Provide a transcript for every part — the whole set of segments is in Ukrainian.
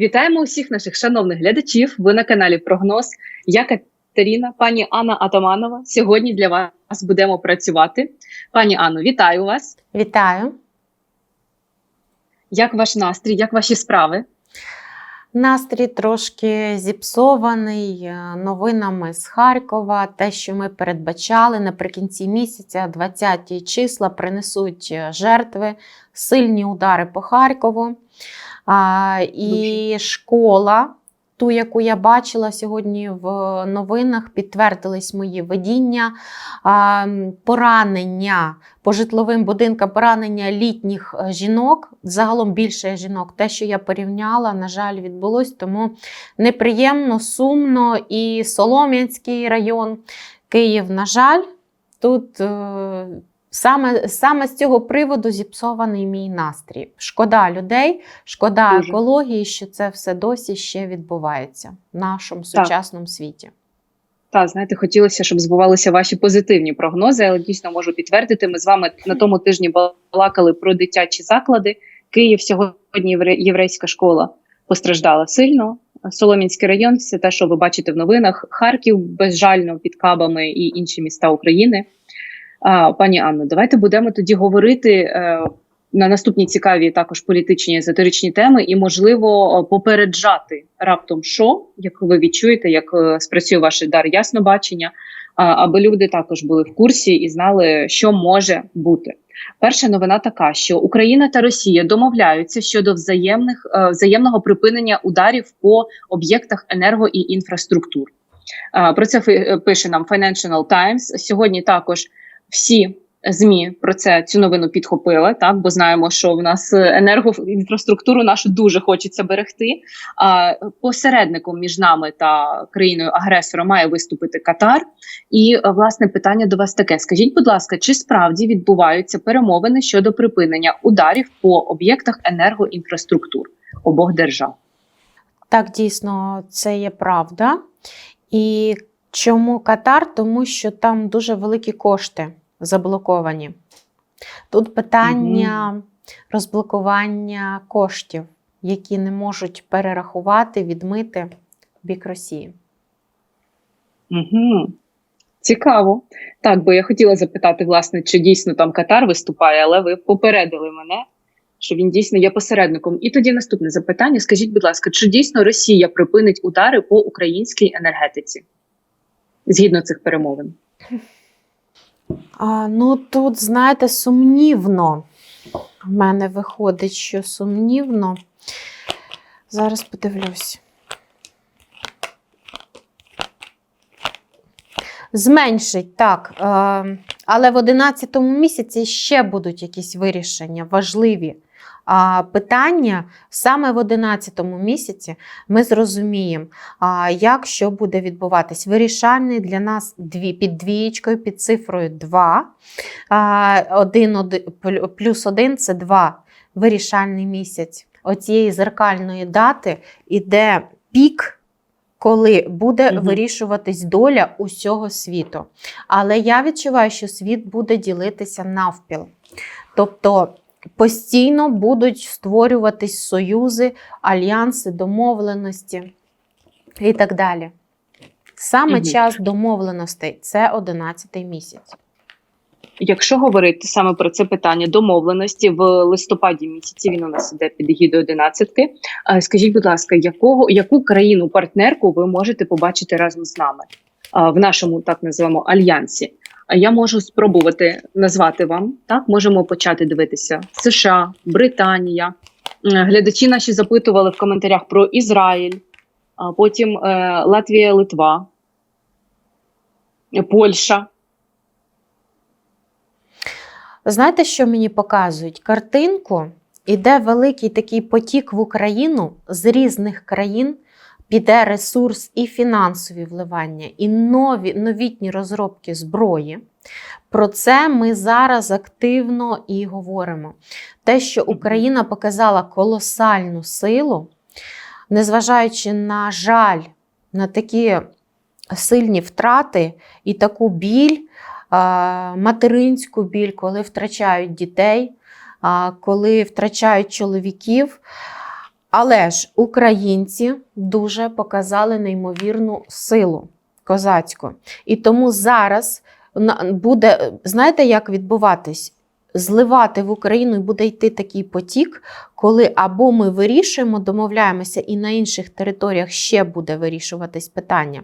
Вітаємо усіх наших шановних глядачів. Ви на каналі Прогноз. Я Катерина, пані Анна Атаманова. Сьогодні для вас будемо працювати. Пані Анно, вітаю вас. Вітаю. Як ваш настрій? Як ваші справи? Настрій трошки зіпсований е, новинами з Харкова. Те, що ми передбачали наприкінці місяця, 20 числа принесуть е, жертви, сильні удари по Харкову. А, і школа, ту, яку я бачила сьогодні в новинах, підтвердились мої видіння, а, поранення по житловим будинкам, поранення літніх е, жінок, загалом більше жінок. Те, що я порівняла, на жаль, відбулось, тому неприємно, сумно. І Солом'янський район, Київ, на жаль, тут. Саме, саме з цього приводу зіпсований мій настрій. Шкода людей, шкода Дуже. екології, що це все досі ще відбувається в нашому Так. сучасному світі. Та знаєте, хотілося, щоб збувалися ваші позитивні прогнози, але дійсно можу підтвердити. Ми з вами на тому тижні балакали про дитячі заклади. Київ сьогодні єврейська школа постраждала сильно. Солом'янський район, все те, що ви бачите в новинах. Харків безжально під кабами і інші міста України. А, пані Анно, давайте будемо тоді говорити е, на наступні цікаві також політичні езотеричні теми, і можливо попереджати раптом, що як ви відчуєте, як е, спрацює ваш дар яснобачення, а, аби люди також були в курсі і знали, що може бути. Перша новина така, що Україна та Росія домовляються щодо взаємних е, взаємного припинення ударів по об'єктах енерго і інфраструктур. Про це е, пише нам Financial Times. Сьогодні також всі ЗМІ про це цю новину підхопили, так бо знаємо, що в нас е, енергоінфраструктуру нашу дуже хочеться берегти. А посередником між нами та країною агресором має виступити Катар. І е, власне питання до вас таке: скажіть, будь ласка, чи справді відбуваються перемовини щодо припинення ударів по об'єктах енергоінфраструктур обох держав? Так, дійсно, це є правда. І чому Катар? Тому що там дуже великі кошти заблоковані. Тут питання розблокування коштів, які не можуть перерахувати, відмити в бік Росії. Угу. Цікаво. Так, бо я хотіла запитати, власне, чи дійсно там Катар виступає, але ви попередили мене, що він дійсно є посередником. І тоді наступне запитання: скажіть, будь ласка, чи дійсно Росія припинить удари по українській енергетиці згідно цих перемовин? А, ну тут, знаєте, сумнівно. В мене виходить, що сумнівно. Зараз подивлюсь. Зменшить, так. Е, але в 11 місяці ще будуть якісь вирішення важливі. Питання саме в 11 місяці ми зрозуміємо, як що буде відбуватись. Вирішальний для нас дві, під двієчкою, під цифрою 2. А, один, оди- плюс 1 це 2. Вирішальний місяць. Оцієї зеркальної дати іде пік. Коли буде Мгм. вирішуватись доля усього світу. Але я відчуваю, що світ буде ділитися навпіл. Тобто постійно будуть створюватись союзи, альянси, домовленості і так далі. Саме Мгм. час домовленостей це 11 місяць. Якщо говорити саме про це питання домовленості в листопаді місяці, він у нас іде під гідою 11. Е, Скажіть, будь ласка, якого яку країну партнерку ви можете побачити разом з нами е, в нашому так називаємо альянсі? Я можу спробувати назвати вам так. Можемо почати дивитися США, Британія. Е, Глядачі наші запитували в коментарях про Ізраїль, а потім е, Латвія, Литва, Польща. Знаєте, що мені показують? Картинку іде великий такий потік в Україну з різних країн. Піде ресурс і фінансові вливання, і нові новітні розробки зброї. Про це ми зараз активно і говоримо. Те, що Україна показала колосальну силу, незважаючи на жаль, на такі сильні втрати і таку біль, материнську біль, коли втрачають дітей, коли втрачають чоловіків. Але ж українці дуже показали неймовірну силу козацьку. І тому зараз буде, знаєте, як відбуватись? Зливати в Україну і буде йти такий потік, коли або ми вирішуємо, домовляємося, і на інших територіях ще буде вирішуватись питання.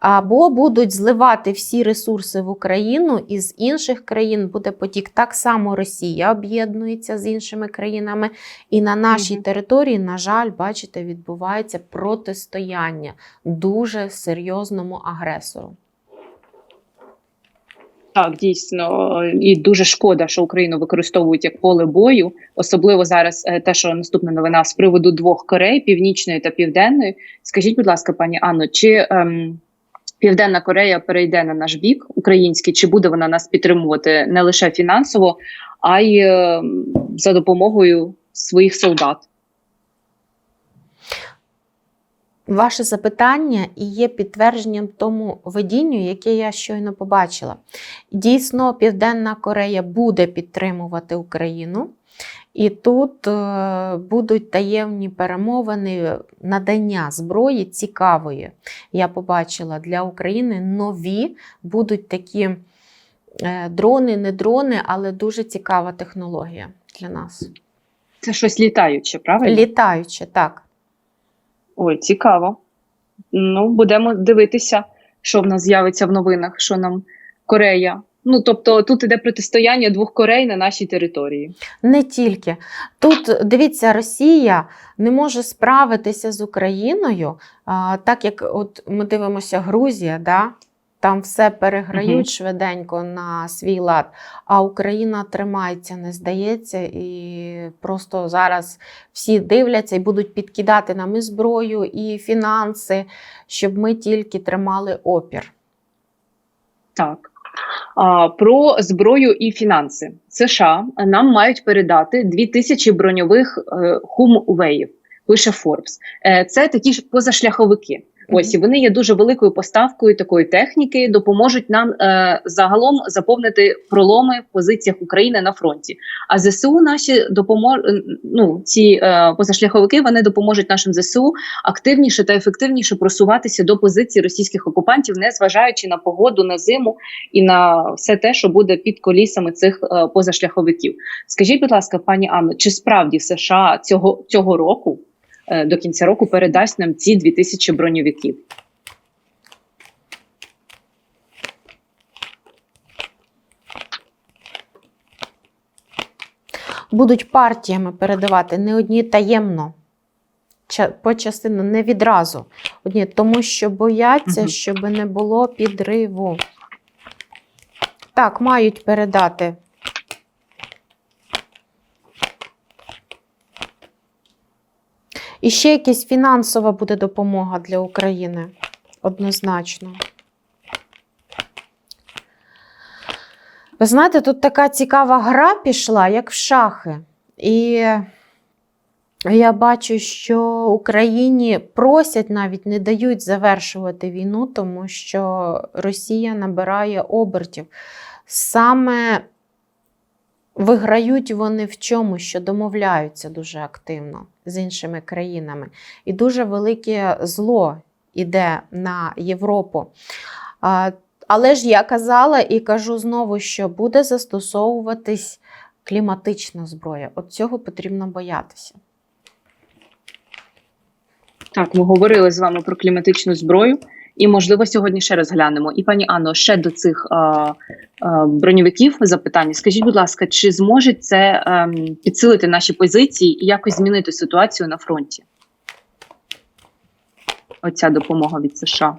Або будуть зливати всі ресурси в Україну, і з інших країн буде потік. Так само Росія об'єднується з іншими країнами. І на нашій Мгм. території, на жаль, бачите, відбувається протистояння дуже серйозному агресору. Так, дійсно, і дуже шкода, що Україну використовують як поле бою, особливо зараз е, те, що наступна новина з приводу двох Корей, північної та південної. Скажіть, будь ласка, пані Анно, чи ем, Південна Корея перейде на наш бік український, чи буде вона нас підтримувати не лише фінансово, а й ем, за допомогою своїх солдат? Ваше запитання і є підтвердженням тому видінню, яке я щойно побачила. Дійсно, Південна Корея буде підтримувати Україну, і тут е, будуть таємні перемовини надання зброї цікавої. Я побачила для України нові будуть такі е, дрони, не дрони, але дуже цікава технологія для нас. Це щось літаюче, правильно? Літаюче, так. Ой, цікаво. Ну, будемо дивитися, що в нас з'явиться в новинах, що нам Корея. Ну, тобто, тут іде протистояння двох Корей на нашій території. Не тільки. Тут дивіться, Росія не може справитися з Україною, а, так як от ми дивимося, Грузія, да? там все переграють Мгм. швиденько на свій лад, а Україна тримається, не здається, і просто зараз всі дивляться і будуть підкидати нам і зброю, і фінанси, щоб ми тільки тримали опір. Так. Про зброю і фінанси. США нам мають передати 2000 броньових е, хумвеїв, пише Forbes. Е, це такі ж позашляховики. Ось і вони є дуже великою поставкою такої техніки, допоможуть нам е, загалом заповнити проломи в позиціях України на фронті. А ЗСУ наші допомож... ну, ці е, позашляховики вони допоможуть нашим ЗСУ активніше та ефективніше просуватися до позицій російських окупантів, не зважаючи на погоду, на зиму і на все те, що буде під колісами цих е, позашляховиків. Скажіть, будь ласка, пані Анно, чи справді США цього цього року до кінця року передасть нам ці 2000 броньовиків? будуть партіями передавати не одні таємно, по частину не відразу. Одні, тому що бояться, щоб не було підриву. Так, мають передати. І ще якась фінансова буде допомога для України. Однозначно. Ви знаєте, тут така цікава гра пішла, як в шахи. І я бачу, що Україні просять навіть не дають завершувати війну, тому що Росія набирає обертів. Саме виграють вони в чому, що домовляються дуже активно з іншими країнами. І дуже велике зло іде на Європу. Але ж я казала і кажу знову, що буде застосовуватись кліматична зброя. От цього потрібно боятися. Так, ми говорили з вами про кліматичну зброю, і можливо сьогодні ще розглянемо. І пані Анно, ще до цих а, а, броньовиків запитання. Скажіть, будь ласка, чи зможе це ем, підсилити наші позиції і якось змінити ситуацію на фронті? Оця допомога від США.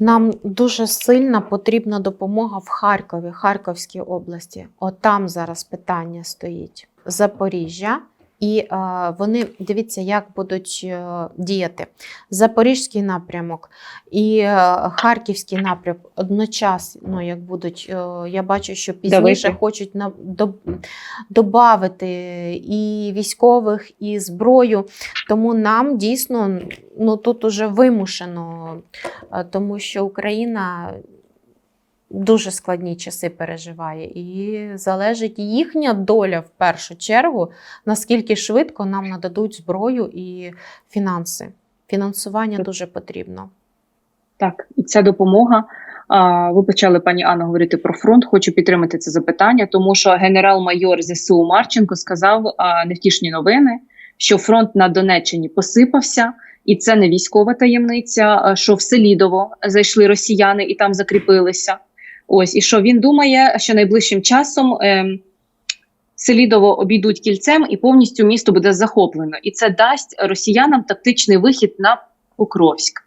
Нам дуже сильно потрібна допомога в Харкові, Харківській області. От там зараз питання стоїть. Запоріжжя. І вони дивіться, як будуть е, діяти. Запорізький напрямок і е, Харківський напрямок одночасно, як будуть. Е, я бачу, що пізніше Давайте. хочуть додати і військових, і зброю. Тому нам дійсно ну, тут уже вимушено, тому що Україна дуже складні часи переживає. І залежить їхня доля в першу чергу, наскільки швидко нам нададуть зброю і фінанси. Фінансування дуже потрібно. Так, і ця допомога. Ви почали, пані Анна, говорити про фронт. Хочу підтримати це запитання, тому що генерал-майор ЗСУ Марченко сказав невтішні новини, що фронт на Донеччині посипався, і це не військова таємниця. Що в Селідово зайшли росіяни і там закріпилися. Ось і що він думає, що найближчим часом. ем, Селідово обійдуть кільцем і повністю місто буде захоплено. І це дасть росіянам тактичний вихід на Покровськ.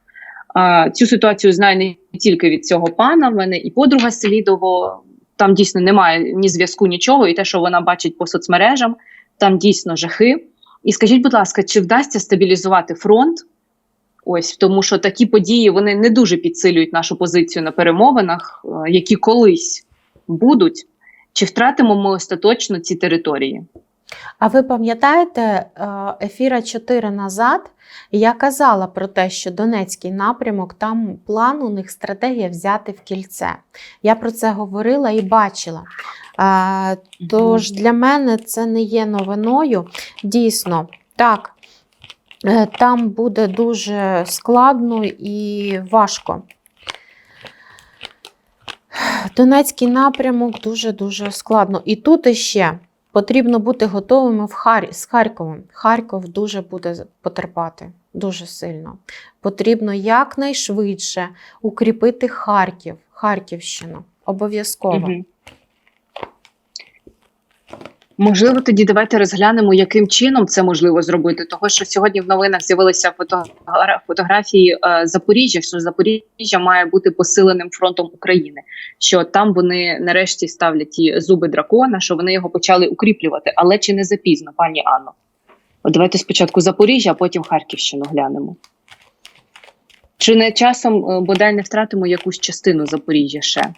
А, цю ситуацію знаю не тільки від цього пана. В мене і подруга Селідово. Там дійсно немає ні зв'язку, нічого, і те, що вона бачить по соцмережам, там дійсно жахи. І скажіть, будь ласка, чи вдасться стабілізувати фронт? Ось тому, що такі події вони не дуже підсилюють нашу позицію на перемовинах, е, які колись будуть. Чи втратимо ми остаточно ці території? А ви пам'ятаєте, е, ефіра 4 назад я казала про те, що Донецький напрямок, там план у них стратегія взяти в кільце. Я про це говорила і бачила. Е, Тож для мене це не є новиною. Дійсно, так, там буде дуже складно і важко. Донецький напрямок дуже-дуже складно. І тут іще потрібно бути готовими в Хар... з Харковом. Харків дуже буде потерпати, дуже сильно. Потрібно якнайшвидше укріпити Харків, Харківщину. Обов'язково. Мгм. Можливо, тоді давайте розглянемо, яким чином це можливо зробити. Того, що сьогодні в новинах з'явилися фотогра- фотографії е, Запоріжжя, що Запоріжжя має бути посиленим фронтом України. Що там вони нарешті ставлять ті зуби дракона, що вони його почали укріплювати. Але чи не запізно, пані Анно? От давайте спочатку Запоріжжя, а потім Харківщину глянемо. Чи не часом е, бодай не втратимо якусь частину Запоріжжя ще?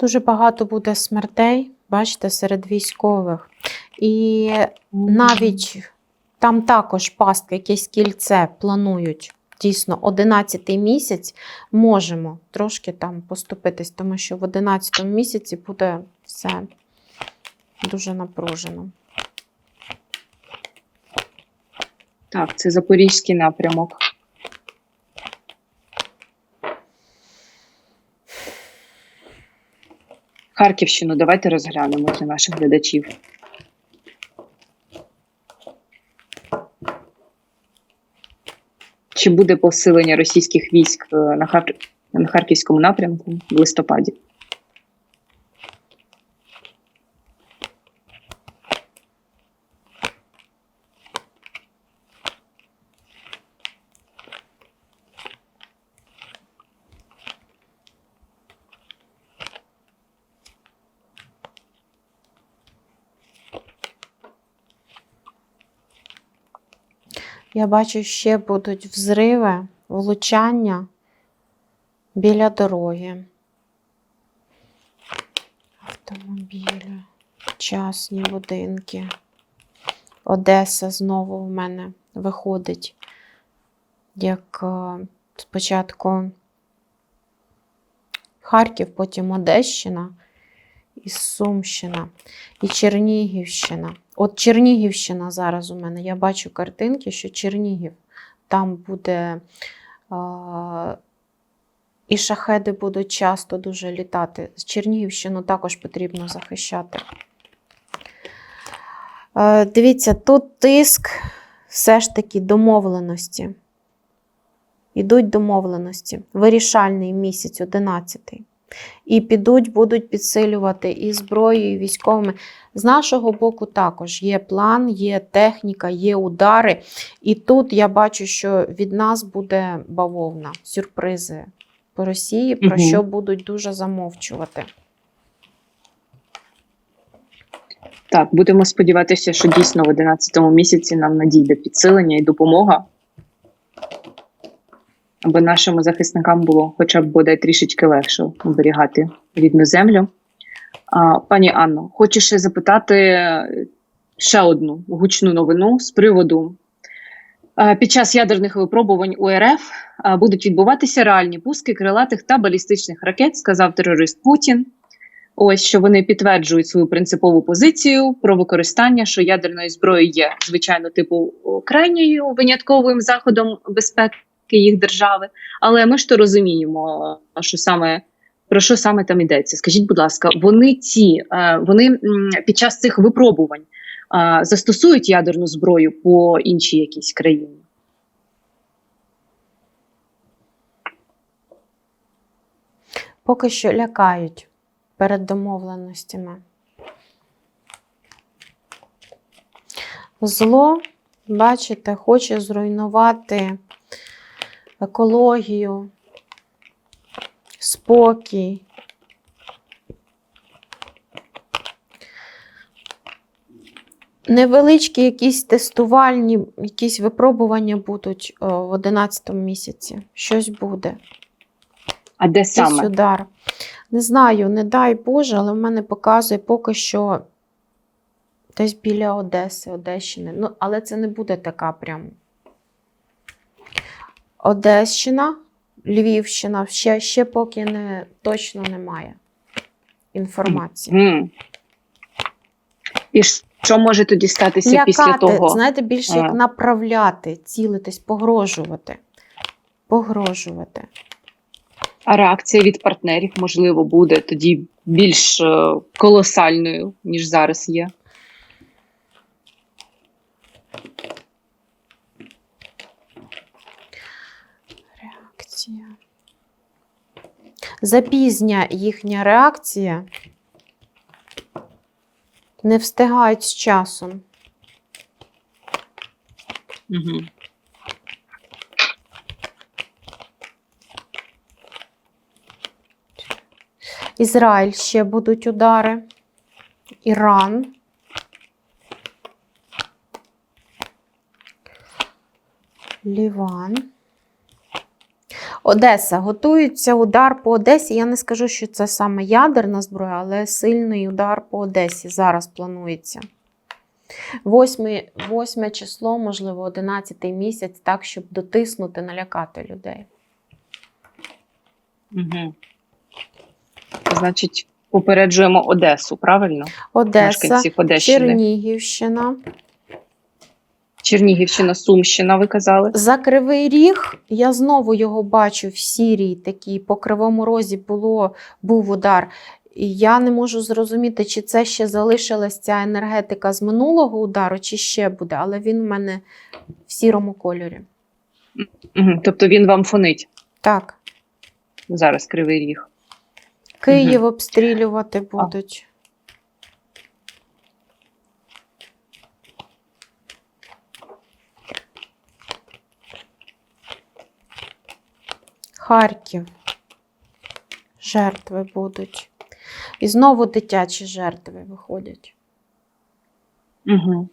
Дуже багато буде смертей, бачите, серед військових. І навіть там також пастка, якесь кільце планують. Дійсно, 11 місяць можемо трошки там поступитись, тому що в 11 місяці буде все дуже напружено. Так, це запорізький напрямок. Харківщину давайте розглянемо для наших глядачів. Чи буде посилення російських військ е, на, Хар... на харківському напрямку в листопаді? Я бачу, ще будуть взриви, влучання біля дороги. Автомобілі, частні будинки. Одеса знову в мене виходить, як е, спочатку Харків, потім Одещина і Сумщина, і Чернігівщина. От Чернігівщина зараз у мене. Я бачу картинки, що Чернігів там буде. А, і шахеди будуть часто дуже літати. Чернігівщину також потрібно захищати. Е, Дивіться, тут тиск все ж таки домовленості. Ідуть домовленості. Вирішальний місяць, 11 І підуть, будуть підсилювати і зброєю, і військовими. З нашого боку також є план, є техніка, є удари. І тут я бачу, що від нас буде бавовна, сюрпризи по Росії, про Мгм. що будуть дуже замовчувати. Так, будемо сподіватися, що дійсно в 11 місяці нам надійде підсилення і допомога, аби нашим захисникам було хоча б бодай трішечки легше оберігати рідну землю. А, пані Анно, хочу ще запитати ще одну гучну новину з приводу Е, Під час ядерних випробувань у РФ е, будуть відбуватися реальні пуски крилатих та балістичних ракет, сказав терорист Путін. Ось що вони підтверджують свою принципову позицію про використання, що ядерної зброї є звичайно типу крайньою винятковим заходом безпеки їх держави. Але ми ж то розуміємо, що саме про що саме там йдеться. Скажіть, будь ласка, вони ці е, вони під час цих випробувань е, застосують ядерну зброю по іншій якійсь країні? Поки що лякають перед домовленостями. Зло, бачите, хоче зруйнувати екологію, спокій. Невеличкі якісь тестувальні, якісь випробування будуть о, в 11 місяці. Щось буде. А де Якийсь саме? удар. Не знаю, не дай Боже, але в мене показує поки що десь біля Одеси, Одещини. Ну, але це не буде така прям. Одещина, Львівщина, ще, ще поки не, точно немає інформації. М. І що може тоді статися після того? знаєте, більше як направляти, цілитись, погрожувати. Погрожувати. А реакція від партнерів, можливо, буде тоді більш е, колосальною, ніж зараз є. Реакція. Запізня їхня реакція. Не встигають з часом. Угу. Ізраїль ще будуть удари. Іран. Ліван. Одеса. Готується удар по Одесі. Я не скажу, що це саме ядерна зброя, але сильний удар по Одесі зараз планується. Восьме, восьме число, можливо, одинадцятий місяць, так, щоб дотиснути, налякати людей. Угу. Значить, попереджуємо Одесу, правильно? Одеса, Чернігівщина. Чернігівщина, Сумщина, ви казали. За Кривий Ріг я знову його бачу в сірій такій, по Кривому Розі було, був удар. І я не можу зрозуміти, чи це ще залишилась ця енергетика з минулого удару, чи ще буде, але він у мене в сірому кольорі. Угу. Тобто він вам фонить Так, зараз кривий ріг. Київ обстрілювати будуть. Харків. Жертви будуть. І знову дитячі жертви виходять. Угу.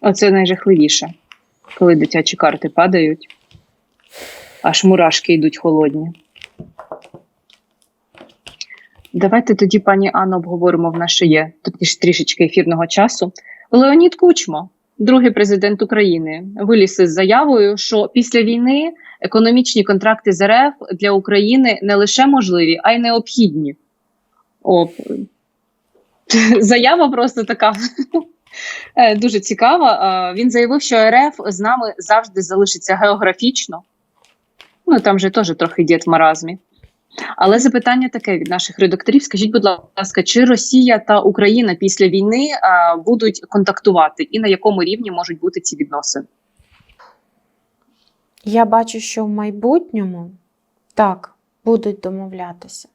Оце найжахливіше, коли дитячі карти падають, аж мурашки йдуть холодні. Давайте тоді, пані Анно, обговоримо в наше є тут трішечки ефірного часу. Леонід Кучма, другий президент України, виліз із заявою, що після війни економічні контракти з РФ для України не лише можливі, а й необхідні. О, заява просто така Е, Дуже цікава. Е, Він заявив, що РФ з нами завжди залишиться географічно. Ну там же теж трохи дід в маразмі. Але запитання таке від наших редакторів: скажіть, будь ласка, чи Росія та Україна після війни е, будуть контактувати, і на якому рівні можуть бути ці відносини? Я бачу, що в майбутньому так будуть домовлятися.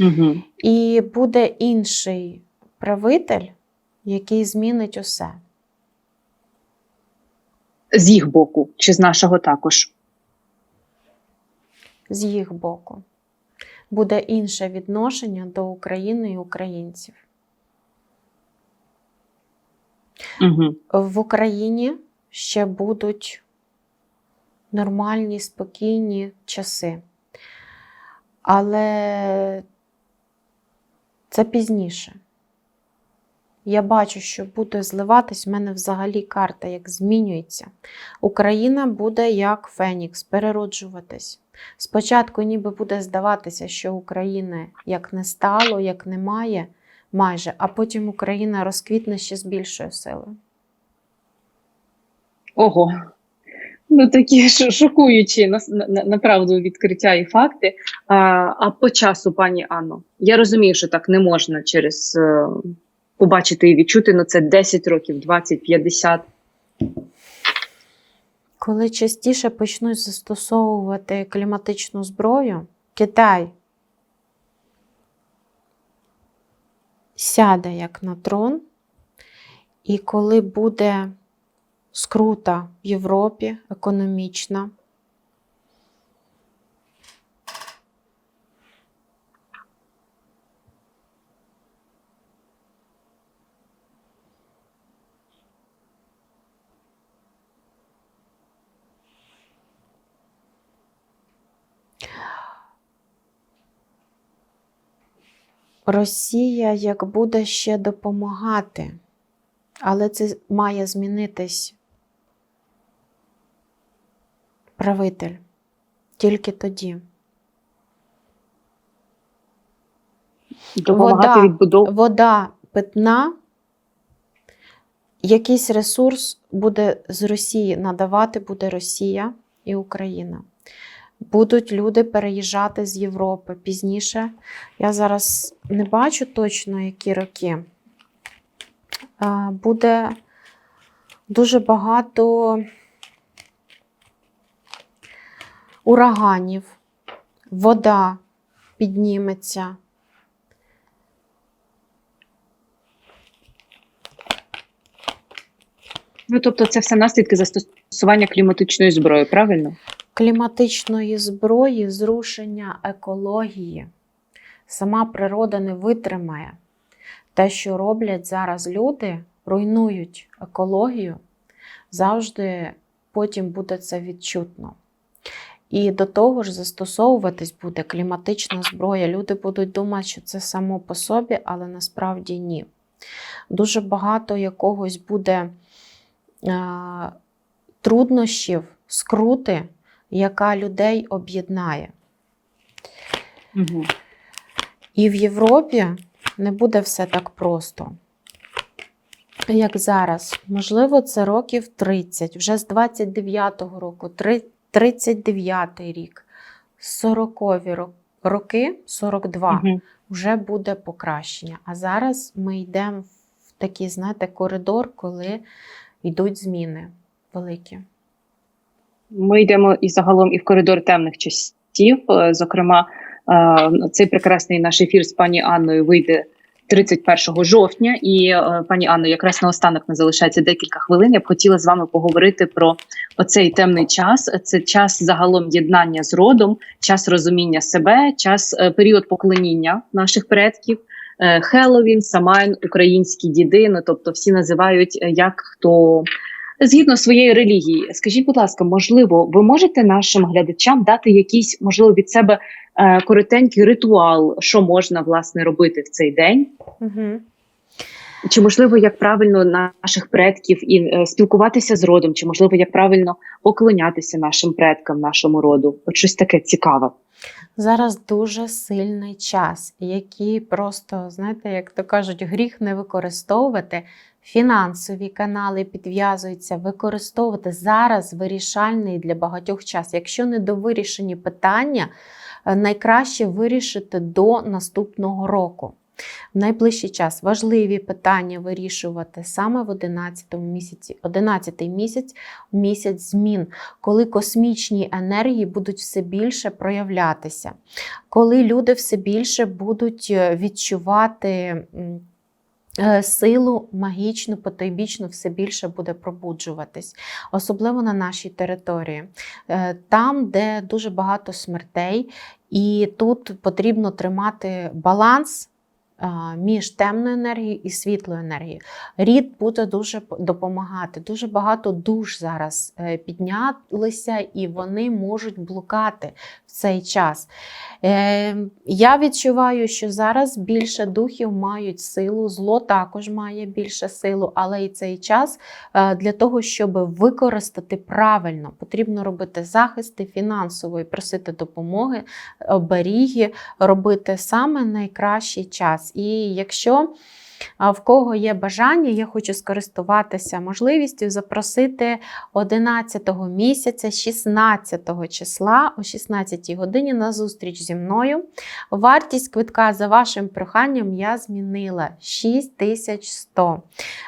Угу. І буде інший правитель, який змінить усе. З їх боку, чи з нашого також? З їх боку. Буде інше відношення до України і українців. Угу. В Україні ще будуть нормальні, спокійні часи. Але це пізніше. Я бачу, що буде зливатись. У мене взагалі карта як змінюється. Україна буде як Фенікс, перероджуватись. Спочатку ніби буде здаватися, що України як не стало, як немає майже, а потім Україна розквітне ще з більшою силою. Ого. Ну, такі шокуючі на, на, направду відкриття і факти. А, а по часу, пані Анно, я розумію, що так не можна через е, побачити і відчути, ну це 10 років, 20, 50. Коли частіше почнуть застосовувати кліматичну зброю, Китай сяде як на трон, і коли буде скрута в Європі економічна, Росія як буде ще допомагати, але це має змінитись правитель тільки тоді. Допомагати Вода. Вода питна, якийсь ресурс буде з Росії надавати буде Росія і Україна. Будуть люди переїжджати з Європи пізніше. Я зараз не бачу точно, які роки. Буде дуже багато ураганів, вода підніметься. Ну, тобто, це все наслідки застосування кліматичної зброї, правильно? Кліматичної зброї, зрушення екології. Сама природа не витримає. Те, що роблять зараз люди, руйнують екологію, завжди потім буде це відчутно. І до того ж застосовуватись буде кліматична зброя. Люди будуть думати, що це само по собі, але насправді ні. Дуже багато якогось буде е, труднощів, скрути, яка людей об'єднає. Угу. І в Європі не буде все так просто, як зараз. Можливо, це років 30, вже з 29-го року, 39-й рік, 40-ві роки, 42, Угу. вже буде покращення. А зараз ми йдемо в такий, знаєте, коридор, коли йдуть зміни великі. Ми йдемо і загалом і в коридор темних часів. Е, Зокрема, е, цей прекрасний наш ефір з пані Анною вийде 31 жовтня. І е, пані Анно, якраз наостанок не залишається декілька хвилин. Я б хотіла з вами поговорити про оцей темний час. Це час загалом єднання з родом, час розуміння себе, час період поклоніння наших предків. Хеллоуін, Самайн, українські діди. Ну тобто всі називають як хто згідно своєї релігії. Скажіть, будь ласка, можливо, ви можете нашим глядачам дати якийсь, можливо, від себе е, коротенький ритуал, що можна власне робити в цей день? Угу. Чи можливо, як правильно наших предків і е, спілкуватися з родом, чи можливо, як правильно поклонятися нашим предкам, нашому роду? От щось таке цікаве. Зараз дуже сильний час, який просто, знаєте, як то кажуть, гріх не використовувати. Фінансові канали підв'язуються, використовувати зараз вирішальний для багатьох час. Якщо не до вирішені питання, е, найкраще вирішити до наступного року. В найближчий час важливі питання вирішувати саме в 11 місяці. 11 місяць місяць змін, коли космічні енергії будуть все більше проявлятися, коли люди все більше будуть е, відчувати. е, Силу магічну, потойбічну все більше буде пробуджуватись, особливо на нашій території, Е, там, де дуже багато смертей, і тут потрібно тримати баланс між темною енергією і світлою енергією. Рід буде дуже допомагати. Дуже багато душ зараз е, піднялися і вони можуть блукати в цей час. Е, Я відчуваю, що зараз більше духів мають силу, зло також має більше силу, але і цей час е, для того, щоб використати правильно, потрібно робити захисти фінансової, просити допомоги, оберіги, робити саме найкращий час. І якщо в кого є бажання, я хочу скористуватися можливістю запросити 11 місяця, 16 числа о 16 годині на зустріч зі мною. Вартість квитка за вашим проханням я змінила 6100.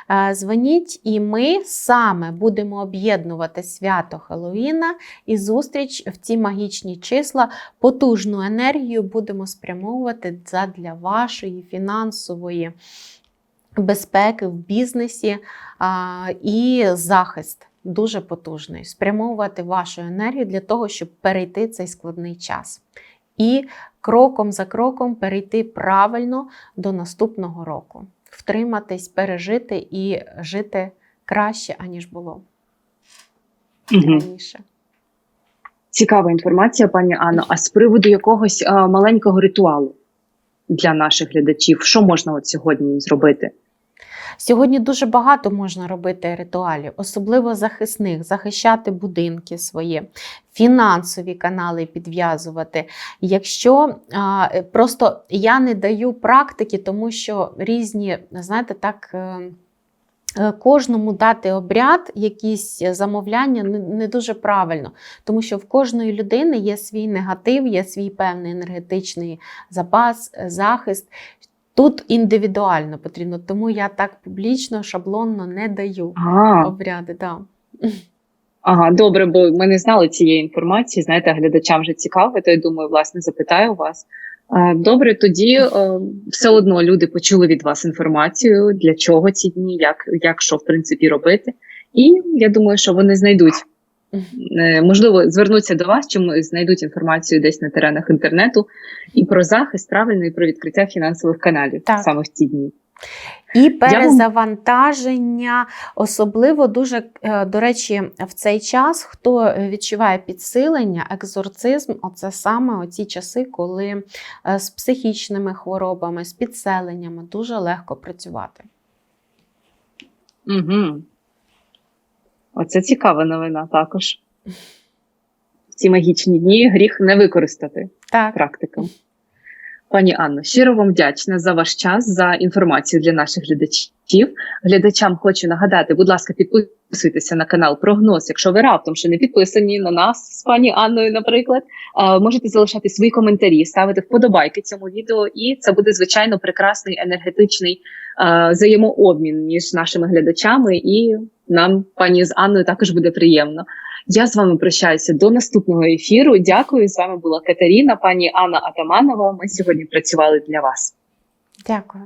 Е, Дзвоніть, і ми саме будемо об'єднувати свято Хеллоуіна і зустріч в ці магічні числа, потужну енергію будемо спрямовувати задля вашої фінансової безпеки в бізнесі а, і захист. Дуже потужний. Спрямовувати вашу енергію для того, щоб перейти цей складний час. І кроком за кроком перейти правильно до наступного року. Втриматись, пережити і жити краще, аніж було Угу. раніше. Цікава інформація, пані Анно. А з приводу якогось а, маленького ритуалу для наших глядачів, що можна от сьогодні їм зробити? Сьогодні дуже багато можна робити ритуалів, особливо захисних, захищати будинки свої, фінансові канали підв'язувати. Якщо а, е, просто я не даю практики, тому що різні, знаєте, так. е, е, Кожному дати обряд, якісь замовляння не, дуже правильно, тому що в кожної людини є свій негатив, є свій певний енергетичний запас, захист. Тут індивідуально потрібно, тому я так публічно, шаблонно не даю А, обряди. Да. ага, добре, бо ми не знали цієї інформації. Знаєте, глядачам вже цікаво, то я думаю, власне, запитаю вас. Добре, тоді е, все одно люди почули від вас інформацію, для чого ці дні, як, як що в принципі робити. І я думаю, що вони знайдуть Е, можливо, звернуться до вас, чому знайдуть інформацію десь на теренах інтернету і про захист правильно, і про відкриття фінансових каналів Так. саме в ці дні. І перезавантаження, особливо дуже, е, до речі, в цей час, хто е, відчуває підсилення, екзорцизм, оце саме оці часи, коли е, з психічними хворобами, з підселеннями дуже легко працювати. Угу. Оце цікава новина також. В ці магічні дні гріх не використати Так, практикам. Пані Анно, щиро вам вдячна за ваш час, за інформацію для наших глядачів. Глядачам хочу нагадати, будь ласка, підписуйтеся на канал Прогноз, якщо ви раптом ще не підписані на нас з пані Анною, наприклад. Можете залишати свої коментарі, ставити вподобайки цьому відео, і це буде звичайно прекрасний енергетичний взаємообмін між нашими глядачами, і нам, пані з Анною, також буде приємно. Я з вами прощаюся до наступного ефіру. Дякую. З вами була Катерина, пані Анна Атаманова. Ми сьогодні працювали для вас. дякую.